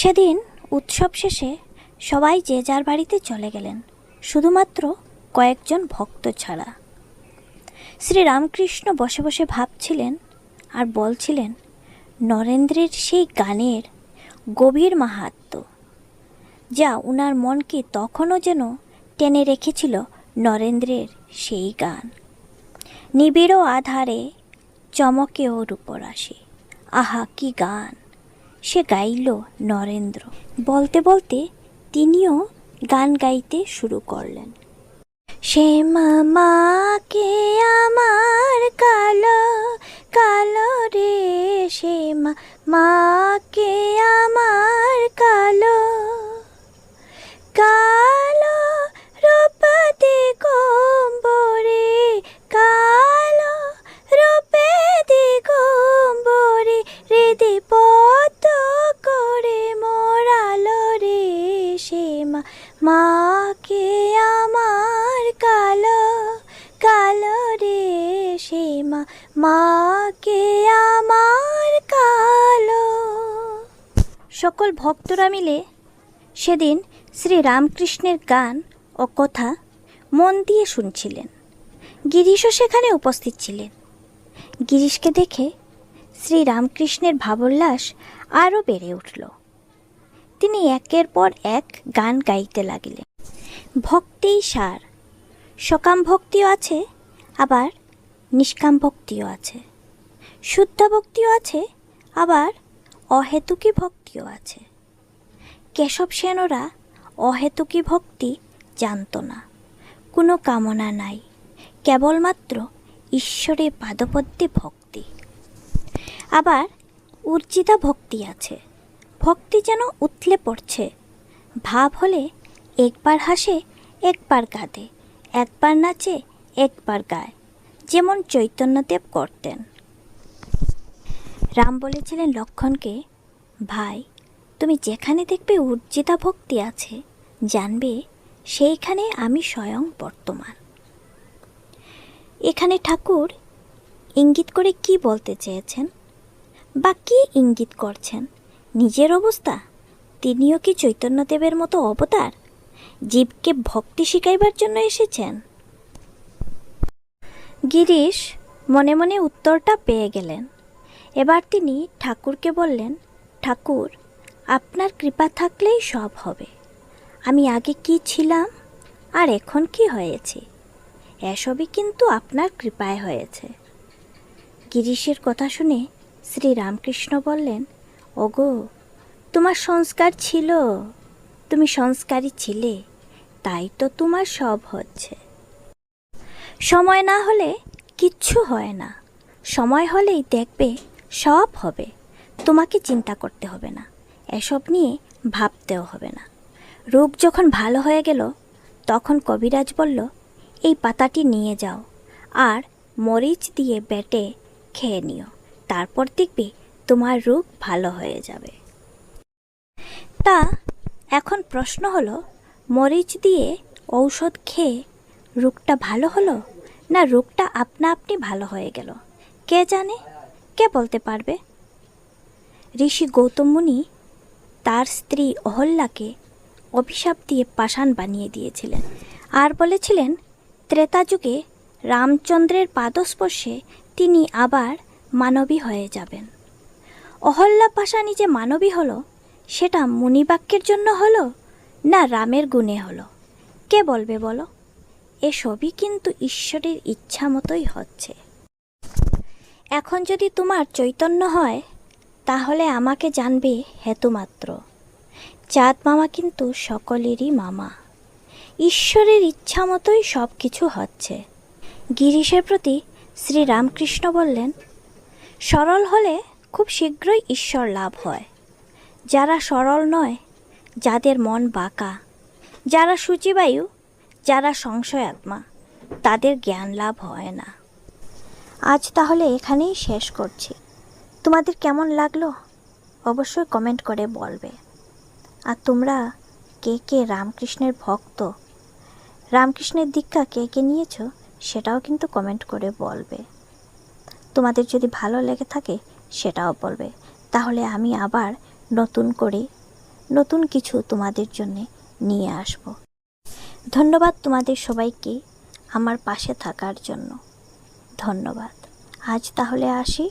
সেদিন উৎসব শেষে সবাই যে যার বাড়িতে চলে গেলেন, শুধুমাত্র কয়েকজন ভক্ত ছাড়া। শ্রী রামকৃষ্ণ বসে বসে ভাবছিলেন আর বলছিলেন, নরেন্দ্রের সেই গানের গভীর মাহাত্ম্য যা উনার মনকে তখনও যেন টেনে রেখেছিল নরেন্দ্রের সেই গান। নিবিড় আধারে চমকে ওর উপর আসে আহা, কি গান! সে গাইল নরেন্দ্র। বলতে বলতে তিনিও গান গাইতে শুরু করলেন। সে মামাকে আমার কালো কালো রে, সে মাকে আমার সে মা, মাকে আমার কালো। সকল ভক্তরা মিলে সেদিন শ্রী রামকৃষ্ণের গান ও কথা মন দিয়ে শুনছিলেন। গিরিশও সেখানে উপস্থিত ছিলেন। গিরিশকে দেখে শ্রী রামকৃষ্ণের ভাবোল্লাস আরও বেড়ে উঠল। তিনি একের পর এক গান গাইতে লাগিলেন। ভক্তিই সার, সকাম ভক্তিও আছে, আবার নিষ্কাম ভক্তিও আছে। শুদ্ধ ভক্তিও আছে, আবার অহেতুকী ভক্তিও আছে। কেশব সেনরা অহেতুকী ভক্তি জানত না। কোনো কামনা নাই, কেবলমাত্র ঈশ্বরের পাদপদ্মে ভক্তি। আবার উর্জিতা ভক্তি আছে। ভক্তি যেন উতলে পড়ছে। ভাব হলে একবার হাসে, একবার কাঁদে। একবার নাচে, একবার গায়। যেমন চৈতন্যদেব করতেন। রাম বলেছিলেন, লক্ষণকে, ভাই, তুমি যেখানে দেখবে উর্জিতা ভক্তি আছে, জানবে সেইখানে আমি স্বয়ং বর্তমান। এখানে ঠাকুর ইঙ্গিত করে কি বলতে চেয়েছেন বা কি ইঙ্গিত করছেন? নিজের অবস্থা? তিনিও কি চৈতন্যদেবের মতো অবতার? জীবকে ভক্তি শিখাইবার জন্য এসেছেন? গিরিশ মনে মনে উত্তরটা পেয়ে গেলেন। এবার তিনি ঠাকুরকে বললেন, ঠাকুর, আপনার কৃপা থাকলেই সব হবে। আমি আগে কি ছিলাম, আর এখন কি হয়েছে? এসবই কিন্তু আপনার কৃপায় হয়েছে। গিরিশের কথা শুনে শ্রী রামকৃষ্ণ বললেন, ওগো, তোমার সংস্কার ছিল। তুমি সংস্কারী ছিলে, তাই তো তোমার সব হচ্ছে। সময় না হলে কিচ্ছু হয় না। সময় হলেই দেখবে সব হবে। তোমাকে চিন্তা করতে হবে না। এসব নিয়ে ভাবতেও হবে না। রোগ যখন ভালো হয়ে গেল, তখন কবিরাজ বলল, এই পাতাটি নিয়ে যাও আর মরিচ দিয়ে বেটে খেয়ে নিও। তারপর দেখবে তোমার রোগ ভালো হয়ে যাবে। তা এখন প্রশ্ন হলো, মরিচ দিয়ে ঔষধ খেয়ে রোগটা ভালো হলো? না, রোগটা আপনা আপনি ভালো হয়ে গেল। কে জানে? কে বলতে পারবে? ঋষি গৌতম মুনি তার স্ত্রী অহল্যাকে অভিশাপ দিয়ে পাষাণ বানিয়ে দিয়েছিলেন আর বলেছিলেন, ত্রেতা যুগে রামচন্দ্রের পাদস্পর্শে তিনি আবার মানবী হয়ে যাবেন। অহল্যা পাশানি যে মানবী হলো, সেটা মুনিবাক্যের জন্য হলো না রামের গুণে হলো? কে বলবে বলো? এসবই কিন্তু ঈশ্বরের ইচ্ছা মতোই হচ্ছে। এখন যদি তোমার চৈতন্য হয়, তাহলে আমাকে জানবে হেতুমাত্র। চাঁদ মামা কিন্তু সকলেরই মামা। ঈশ্বরের ইচ্ছা মতোই সব কিছু হচ্ছে। গিরিশের প্রতি শ্রী রামকৃষ্ণ বললেন, সরল হলে খুব শীঘ্রই ঈশ্বর লাভ হয়। যারা সরল নয়, যাদের মন বাঁকা, যারা সূচিবায়ু যারা সংশয় আত্মা, তাদের জ্ঞান লাভ হয় না। আজ তাহলে এখানেই শেষ করছি। তোমাদের কেমন লাগল? অবশ্যই কমেন্ট করে বলবে। আর তোমরা কে কে রামকৃষ্ণের ভক্ত, রামকৃষ্ণের দীক্ষা কে কে নিয়েছো, সেটাও কিন্তু কমেন্ট করে বলবে। তোমাদের যদি ভালো লেগে থাকে, সেটাও বলবে। তাহলে আমি আবার নতুন করে, নতুন কিছু তোমাদের জন্যে নিয়ে আসব। ধন্যবাদ তোমাদের সবাইকে আমার পাশে থাকার জন্য। ধন্যবাদ। আজ তাহলে আসি।